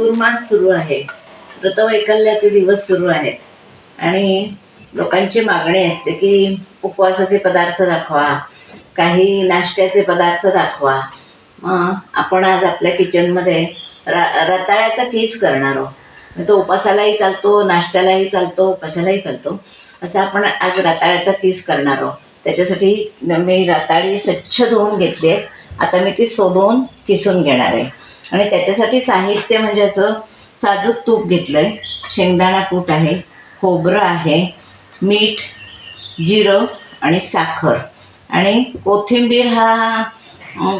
चातुर्मास सुरू आहे. व्रतवैकल्याचे दिवस सुरू आहेत. आणि लोकांची मागणी असते की उपवासाचे पदार्थ दाखवा काही नाश्त्याचे पदार्थ दाखवा. मग आपण आज आपल्या किचनमध्ये रा रताळ्याचा किस करणार आहोत. तो उपासालाही चालतो नाश्त्यालाही चालतो कशालाही चालतो. असं आपण आज रताळ्याचा किस करणार आहोत. त्याच्यासाठी मी रताळी स्वच्छ धुवून घेतली आहे. आता मी ती सोलून किसून घेणार आहे. आणि त्याच्यासाठी साहित्य म्हणजे असं साजूक तूप घेतलं आहे शेंगदाणा कूट आहे खोबरं आहे मीठ जिरं आणि साखर. आणि कोथिंबीर हा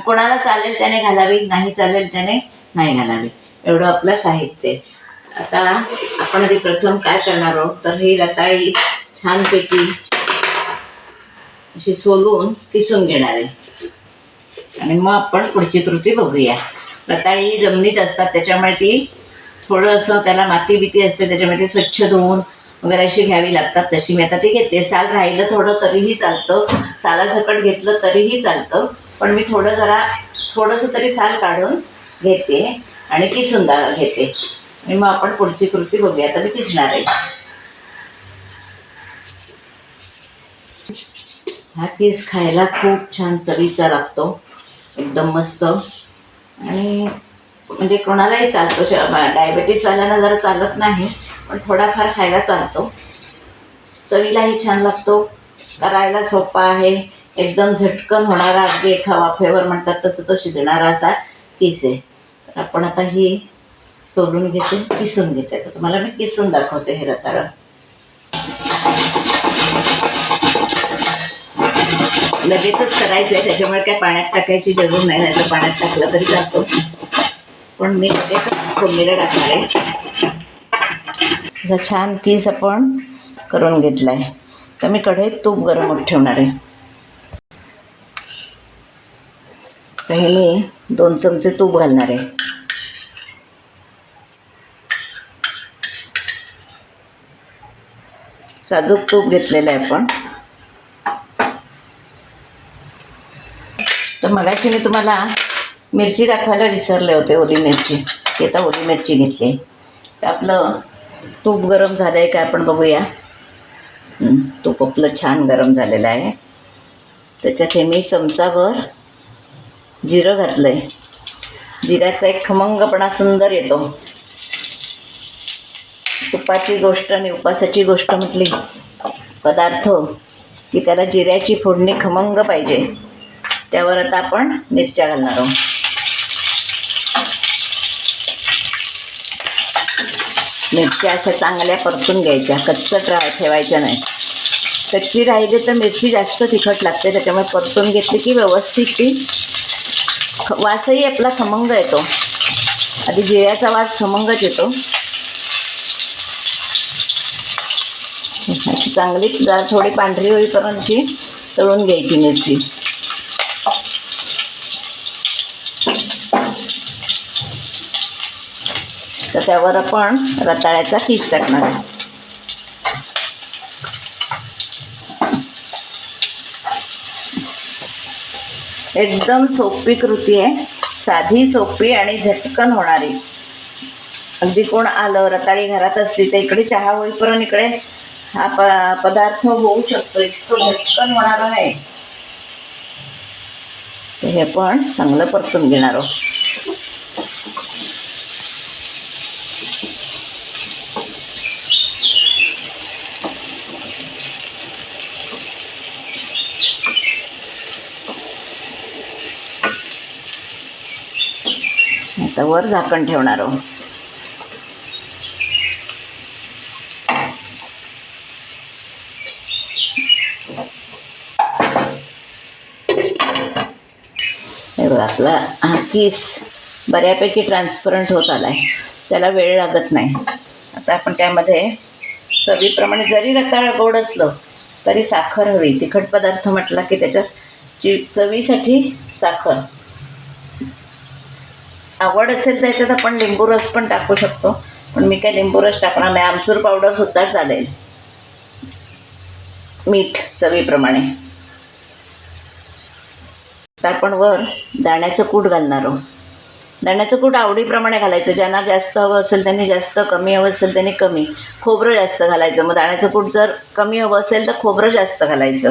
कोणाला चालेल त्याने घालावी नाही चालेल त्याने नाही घालावी. एवढं आपलं साहित्य आता आपण आधी प्रथम काय करणार आहोत? तर ही रताळी छानपैकी अशी सोलून किसून घेणार आहे. आणि मग आपण पुढची कृती बघूया. रताळी जमिनीत असतात त्याच्यामुळे ती थोडं असं त्याला माती बिती असते त्याच्यामुळे ती स्वच्छ धुवून वगैरे अशी घ्यावी लागतात तशी. मी आता ती घेते. साल राहिलं थोडं तरीही चालतं. सालासकट घेतलं तरीही चालतं. पण मी थोडं जरा थोडंसं तरी साल काढून घेते आणि किसून घेते. आणि मग आपण पुढची कृती बघूया. आता मी किसणार आहे. हा केस खायला खूप छान चवीचा लागतो. एकदम मस्त. आणि म्हणजे कोणालाही चालतो डायबेटीसवाल्यांना जरा चालत नाही पण थोडाफार खायला चालतो. चवीलाही छान लागतो. करायला सोपा आहे. एकदम झटकन होणारा अगदी एका वाफेवर म्हणतात तसं तो शिजणारा असा किस आहे. तर आपण आता ही सोलून घेते किसून घेते. तर तुम्हाला मी किसून दाखवते हे रताळं. लगेचच करायचं आहे त्याच्यामुळे काय पाण्यात टाकायची जरूर नाही नाही तर पाण्यात टाकलं तरी जातो पण मी लगेच फोडणीला टाकणार आहे. असा छान किस आपण करून घेतला आहे तर मी कढईत तूप गरम होत ठेवणार आहे. तर हे मी दोन चमचे तूप घालणार आहे. साजूक तूप घेतलेलं आहे आपण. तर मगाशी मी तुम्हाला मिरची दाखवायला विसरले होते ओली मिरची. ती आता ओली मिरची घेतली. आपलं तूप गरम झालं आहे का आपण बघूया. तूप आपलं छान गरम झालेलं आहे. त्याच्यात हे मी चमचाभर जिरं घातलं आहे जिऱ्याचा एक खमंगपणा सुंदर येतो. तुपाची गोष्ट आणि उपासाची गोष्ट म्हटली. पदार्थ की त्याला जिऱ्याची फोडणी खमंग पाहिजे. त्यावर आता आपण मिरच्या घालणार आहोत. मिरच्या अशा चांगल्या परतून घ्यायच्या कच्चट राह ठेवायच्या नाही. कच्ची राहिली तर मिरची जास्त तिखट लागते त्याच्यामुळे परतून घेतली की व्यवस्थित ती वासही आपला खमंग येतो. आधी जिऱ्याचा वास खमंगच येतो. अशी चांगली जरा थोडी पांढरी होईपर्यंत ती तळून घ्यायची मिरची. तर त्यावर आपण रताळ्याचा पीस टाकणार आहे. एकदम सोपी कृती आहे. साधी सोपी आणि झटकन होणारी. अगदी कोण आलं रताळी घरात असली तर इकडे चहा होईपर्यंत इकडे हा प पदार्थ होऊ शकतो. इतकं झटकन होणार आहे. हे पण चांगलं परतून घेणार आहोत. आता वर झाकण ठेवणार आहोत. हे बघा आपला हा किस बऱ्यापैकी ट्रान्सपरंट होत आला आहे त्याला वेळ लागत नाही. आता आपण त्यामध्ये चवीप्रमाणे जरी रताळ गोड असलं तरी साखर हवी. तिखट पदार्थ म्हटला की त्याच्यात चि चवीसाठी साखर. आवड असेल त्याच्यात आपण लिंबू रस पण टाकू शकतो. पण मी काय लिंबू रस टाकणार नाही. आमचूर पावडर सुद्धा चालेल. मीठ चवीप्रमाणे. तर आपण वर दाण्याचं कूट घालणार आहोत. दाण्याचं कूट आवडीप्रमाणे घालायचं. ज्यांना जास्त हवं असेल त्यांनी जास्त कमी हवं असेल त्यांनी कमी. खोबरं जास्त घालायचं. मग दाण्याचं कूट जर कमी हवं असेल तर खोबरं जास्त घालायचं.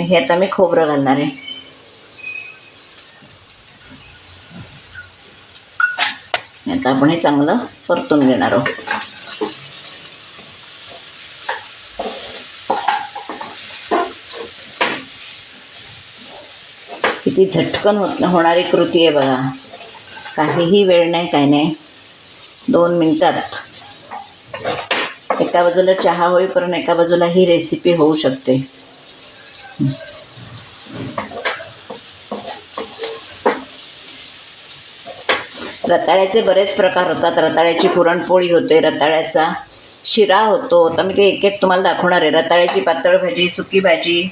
हे आता मी खोबरं घालणार आहे. आता आपण हे चांगलं परतून घेणार आहोत. किती झटकन होत होणारी कृती आहे बघा. काहीही वेळ नाही काय नाही. दोन मिनटात. एका बाजूला चहा होईपर्यंत एका बाजूला ही रेसिपी होऊ शकते. रताळ्याचे बरेच प्रकार होतात. रताळ्याची पुरणपोळी होते रताळ्याचा शिरा होतो. आता मी ते एक एक तुम्हाला दाखवणार आहे. रताळ्याची पातळ भाजी सुकी भाजी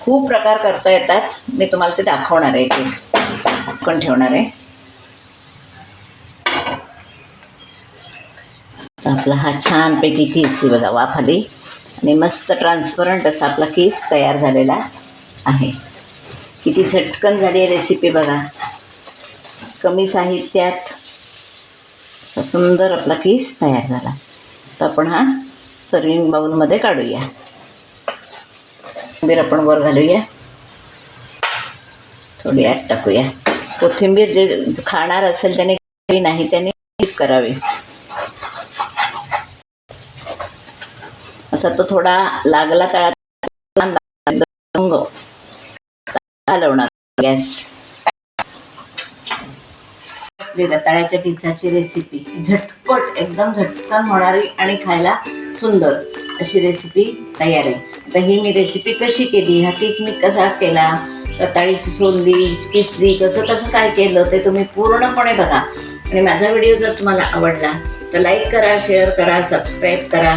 खूप प्रकार करता येतात. मी तुम्हाला ते दाखवणार आहे. एक एक पण ठेवणार आहे? तर आपला हा छानपैकी केस आहे बघा वाफाली. आणि मस्त ट्रान्सपरंट असा आपला केस तयार झालेला आहे. किती झटकन झाली आहे रेसिपी बघा. कमी साहित्यात सुंदर आपला केस तयार झाला. तर आपण हा सर्विंग बाउलमध्ये काढूया. कोथिंबीर आपण वर घालूया. थोडी आत टाकूया. कोथिंबीर जे खाणार असेल त्याने नाही त्याने करावी. असा तो थोडा लागला तळा हलवणार गॅस रताळ्याच्या पिझ्झाची रेसिपी झटपट एकदम झटकन होणारी आणि खायला सुंदर अशी रेसिपी तयार आहे. आता ही मी रेसिपी कशी केली? हा किस मी कसा केला? रताळीची सोलली किसली कसं कसं काय केलं? ते तुम्ही पूर्णपणे बघा. आणि माझा व्हिडिओ जर तुम्हाला आवडला तर लाईक करा शेअर करा सबस्क्राईब करा.